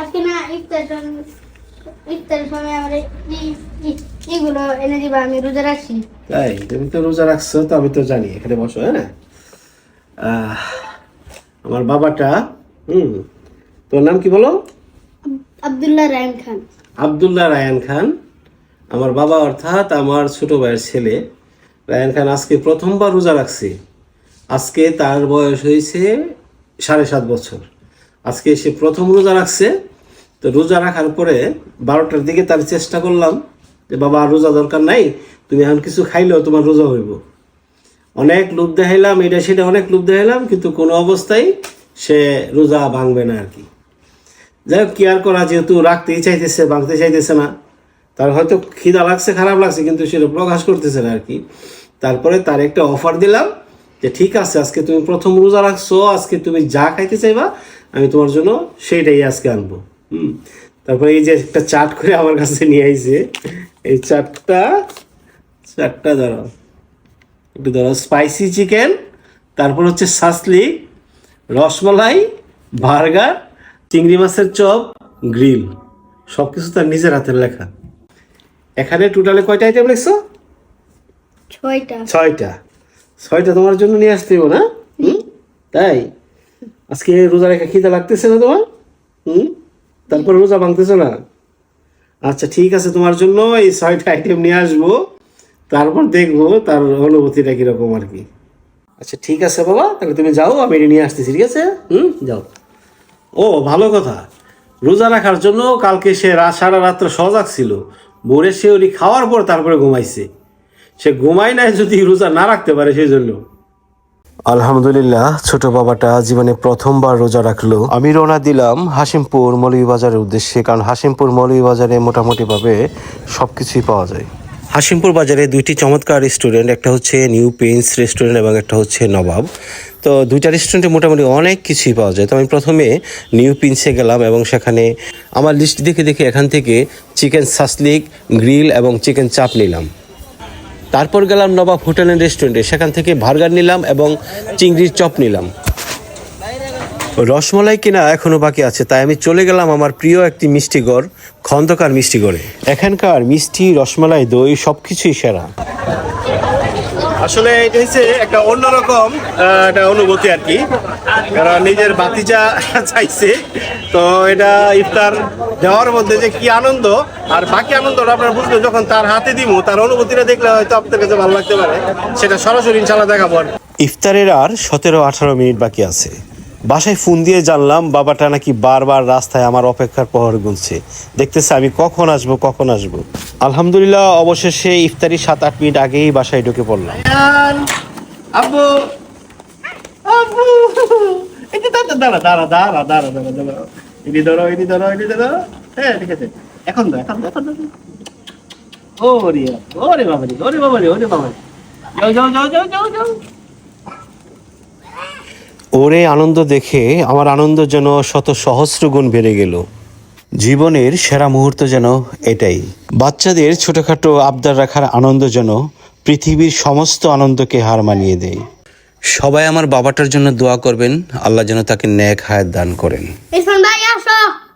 আজকে না ইফতার সময় ইফতারের সময় আমার এইগুলো এনে দিবা আমি রোজা রাখছি। তাই? তুমি তো রোজা রাখছো তো আমি তো জানি এখানে বসো হ্যাঁ আমার বাবাটা হুম তোর নাম কি বলো? আব্দুল্লাহ রায়ন খান। আবদুল্লাহ রায়ান খান। আমার বাবা অর্থাৎ আমার ছোট ভাইয়ের ছেলে। রায়ান খান আজকে প্রথমবার রোজা রাখছে। আজকে তার বয়স হয়েছে সাড়ে সাত বছর। আজকে সে প্রথম রোজা রাখছে, তো রোজা রাখার পরে বারোটার দিকে তার চেষ্টা করলাম যে, বাবা রোজা দরকার নাই, তুমি এখন কিছু খাইলেও তোমার রোজা হইব। অনেক লোভ দেখাইলাম, এটা সেটা অনেক লোভ দেখাইলাম, কিন্তু কোনো অবস্থায় সে রোজা ভাঙবে না আর কি যাই হোক কেয়ার করা, যেহেতু রাখতেই চাইতেছে ভাঙতে চাইতেছে না, তার হয়তো খিদা লাগছে, খারাপ লাগছে, কিন্তু সেটা প্রকাশ করতেছে না আর কি তারপরে তার একটা অফার দিলাম যে, ঠিক আছে, আজকে তুমি প্রথম রোজা রাখছো, আজকে তুমি যা খাইতে চাইবা আমি তোমার জন্য সেইটাই আজকে আনব। হুম? তারপরে এই যে একটা চাট করে আমার কাছে নিয়ে আইছে এই চাটটা চাটটা ধরো একটু ধরো স্পাইসি চিকেন তারপর হচ্ছে সাসলি রসমালাই বার্গার চিংড়ি মাছের চপ গ্রিল সব কিছু তার নিজের হাতের লেখা। এখানে টোটালে কয়টা আইটেম লিখছো? ছয়টা। ছয়টা। ছয়টা তোমার জন্য নিয়ে আসতে হবে না? তাই? আজকে রোজা রেখা খিদে লাগতেছে না তোমার? হুম? তারপর রোজা ভাঙতেছো না? আচ্ছা ঠিক আছে, তোমার জন্য এই ছয়টা আইটেম নিয়ে আসব। তারপর দেখব তার অনুভূতিটা কীরকম আর কি। আচ্ছা ঠিক আছে বাবা, তাহলে তুমি যাও, আমি এটা নিয়ে আসতেছি, ঠিক আছে? হুম, যাও। ও, ভালো কথা। রোজা রাখার জন্য কালকে সে রাত সারা রাত্র সজাগ ছিল। ভোরে সে ওলি খাওয়ার পর তারপরে ঘুমাইছে। সে ঘুমায় নাই যদি রোজা না রাখতে পারে সেই জন্য। আলহামদুলিল্লাহ ছোট বাবাটা জীবনে প্রথমবার রোজা রাখল। আমি রওনা দিলাম হাসিমপুর মৌলভীবাজারের উদ্দেশ্যে কারণ হাসিমপুর মৌলভীবাজারে মোটামুটিভাবে সব কিছুই পাওয়া যায়। হাসিমপুর বাজারে দুইটি চমৎকার রেস্টুরেন্ট একটা হচ্ছে নিউ প্রিন্স রেস্টুরেন্ট এবং একটা হচ্ছে নবাব তো দুইটা রেস্টুরেন্টে মোটামুটি অনেক কিছুই পাওয়া যায়। তো আমি প্রথমে নিউ প্রিন্সে গেলাম এবং সেখানে আমার লিস্ট দেখে দেখে এখান থেকে চিকেন সাসলিক গ্রিল এবং চিকেন চাপ নিলাম। তারপর গেলাম নবাব হোটেল অ্যান্ড রেস্টুরেন্টে সেখান থেকে ভার্গার নিলাম এবং চিংড়ির চপ নিলাম। রসমলাই কিনা এখনও বাকি আছে তাই আমি চলে গেলাম আমার প্রিয় একটি মিষ্টিগড় খন্দকার মিষ্টিগড়ে এখানকার মিষ্টি রসমালাই দই সবকিছুই সেরা। আসলে এটা হচ্ছে একটা অন্যরকম একটা অনুভূতি আর কি। কারণ নিজের বাতিজা চাইছে তো এটা ইফতার দেওয়ার মধ্যে যে কি আনন্দ আর বাকি আনন্দটা আপনারা বুঝবেন যখন তার হাতে দিব তার অনুভূতিটা দেখলে হয়তো আপনার কাছে ভালো লাগতে পারে। সেটা সরাসরি ইনশাল্লাহ দেখাবো আর ইফতারের আর সতেরো আঠারো মিনিট বাকি আছে। বাসায় ফোন দিয়ে জানলাম, বাবাটা নাকি বারবার রাস্তায় আমার অপেক্ষার প্রহর গুনছে। দেখতেছে আমি কখন আসব কখন আসব? আলহামদুলিল্লাহ, অবশেষে ইফতারি সাত আট মিনিট আগেই বাসায় ঢুকে পড়লাম। ওরে বাবারি, ওরে যাও যাও যাও যাও যাও যাও। ওরে আনন্দ দেখে আমার আনন্দ যেন শত সহস্র গুণ বেড়ে গেল। জীবনের সেরা মুহূর্ত যেন এটাই। বাচ্চাদের ছোটখাটো আবদার রাখার আনন্দ যেন পৃথিবীর সমস্ত আনন্দকে হার মানিয়ে দেয়। সবাই আমার বাবাটার জন্য দোয়া করবেন, আল্লাহ যেন তাকে ন্যাক হায়াত দান করেন। ভাই, আসো।